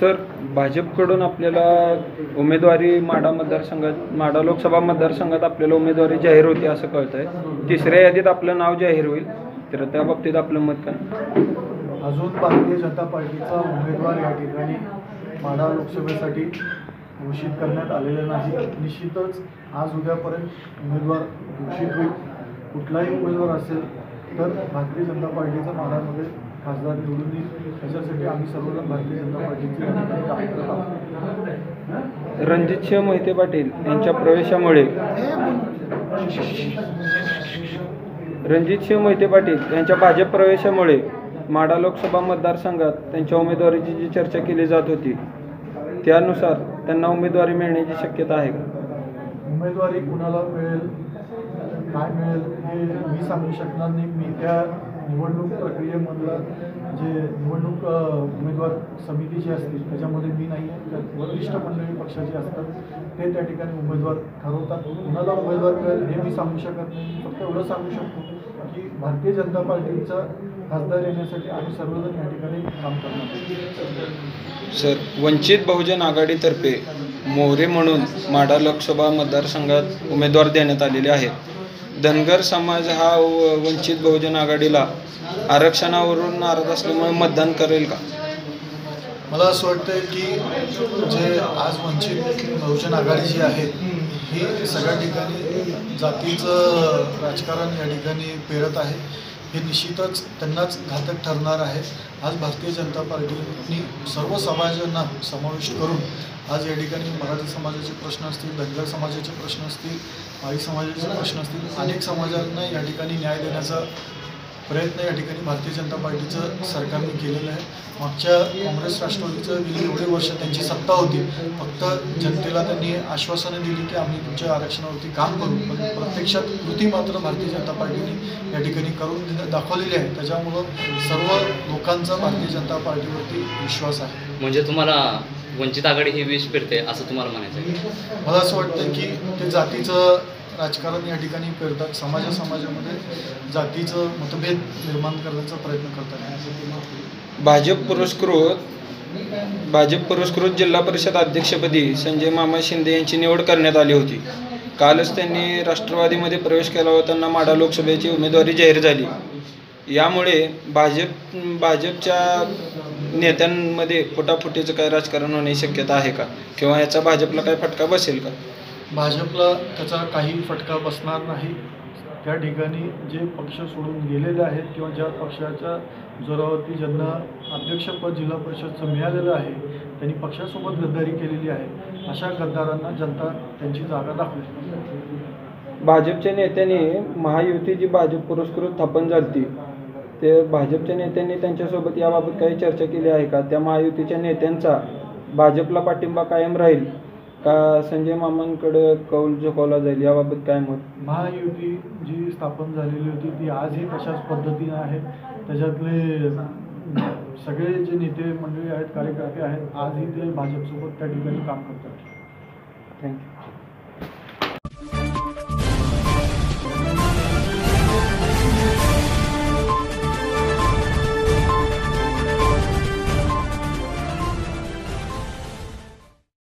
Sir भाजपकडून आपल्याला उमेदवारी माडा मतदारसंघात माडा लोकसभा मतदारसंघात आपल्याला उमेदवारी जाहीर होती असं कळत आहे तिसऱ्या यादीत आपलं नाव जाहीर होईल तर त्या बाबतीत आपलं मत काय? अजून भारतीय जनता पार्टीचा उमेदवार या ठिकाणी माढा लोकसभेसाठी घोषित करण्यात आलेला नाही. निश्चितच आज उद्यापर्यंत उमेदवार घोषित होईल. कुठलाही उमेदवार असेल तर भारतीय जनता पार्टीचा माडामध्ये खासदार निवडून येईल. त्याच्यासाठी आम्ही सर्वजण भारतीय जनता पार्टीचे करत आहोत. रणजितसिंह मोहिते पाटील यांच्या प्रवेशामुळे रणजितसिंह मोहिते पाटील यांच्या भाजप प्रवेशामुळे माडा लोकसभा मतदारसंघात त्यांच्या उमेदवारीची जी चर्चा केली जात होती त्यानुसार त्यांना उमेदवारी मिळण्याची शक्यता आहे उमेदवारी कुणाला मिळेल काय मिळेल हे मी सांगू शकणार नाही. मी त्या निवडणूक प्रक्रियेमधला जे निवडणूक उमेदवार समिती जी असतील त्याच्यामध्ये मी नाही आहे तर वरिष्ठ मंडळी पक्षाचे असतात ते त्या ठिकाणी उमेदवार ठरवतात. कुणाला उमेदवार मिळेल हे मी सांगू शकत नाही. फक्त एवढं सांगू शकतो की भारतीय जनता पार्टीचा खासदार येण्यासाठी आम्ही सर्वजण या ठिकाणी काम करणार सर वंचित बहुजन आघाडीतर्फे मोहरे म्हणून माडा लोकसभा मतदारसंघात उमेदवार देण्यात आलेले आहेत. धनगर समाज हा व- वंचित बहुजन आघाडीला आरक्षणावरून नाराज असल्यामुळे मतदान करेल का? मला असं वाटतं की जे आज वंचित बहुजन आघाडी जी आहे हे सगळ्या ठिकाणी जातीचं राजकारण या ठिकाणी पेरत आहे. हे निश्चितच त्यांनाच घातक ठरणार आहे. आज भारतीय जनता पार्टीने सर्व समाजांना समाविष्ट करून आज या ठिकाणी मराठी समाजाचे प्रश्न असतील धनगर समाजाचे प्रश्न असतील माळी समाजाचे प्रश्न असतील अनेक समाजांना या ठिकाणी न्याय देण्याचा प्रयत्न या ठिकाणी भारतीय जनता पार्टीचं सरकारने केलेलं आहे. मागच्या काँग्रेस राष्ट्रवादीचं गेली एवढे वर्ष त्यांची सत्ता होती. फक्त जनतेला त्यांनी आश्वासनं दिली की आम्ही तुमच्या आरक्षणावरती काम करू. पण प्रत्यक्षात कृती मात्र भारतीय जनता पार्टीने या ठिकाणी करून दाखवलेली आहे. त्याच्यामुळं सर्व लोकांचा भारतीय जनता पार्टीवरती विश्वास आहे. म्हणजे तुम्हाला वंचित आघाडी ही विष फिरते असं तुम्हाला म्हणायचं आहे? मला असं वाटतं की ते जातीचं राजकारण या ठिकाणी करतात. समाजा समाजामध्ये जातीचं मतभेद निर्माण करण्याचा प्रयत्न करतात. भाजप पुरस्कृत भाजप पुरस्कृत जिल्हा परिषद अध्यक्षपदी संजय मामा शिंदे यांची निवड करण्यात आली होती. कालच त्यांनी राष्ट्रवादीमध्ये प्रवेश केला होताना माडा लोकसभेची उमेदवारी जाहीर झाली. यामुळे भाजप भाजपच्या नेत्यांमध्ये फुटाफुटीचं काय राजकारण होण्याची शक्यता आहे का? किंवा याचा भाजपला काय फटका बसेल का? भाजपला त्याचा काही फटका बसणार नाही. त्या ठिकाणी जे पक्ष सोडून गेलेले आहेत किंवा ज्या पक्षाच्या जोरावरती ज्यांना अध्यक्षपद जिल्हा परिषदचं मिळालेलं आहे त्यांनी पक्षासोबत गद्दारी केलेली आहे. अशा गद्दारांना जनता त्यांची जागा दाखवेल. भाजपच्या नेत्याने महायुती जी भाजप पुरस्कृत स्थापन झाली ते भाजपच्या नेत्यांनी त्यांच्यासोबत याबाबत काही चर्चा केली आहे का? त्या महायुतीच्या नेत्यांचा भाजपला पाठिंबा कायम राहील. का संजय मामांकडे कौल झुकवला जाईल याबाबत काय मत? महायुती जी स्थापन झालेली होती ती आजही तशाच पद्धतीनं आहे. त्याच्यातले सगळे जे नेते मंडळी आहेत कार्यकर्ते आहेत आजही ते भाजपसोबत त्या ठिकाणी काम करतात. थँक्यू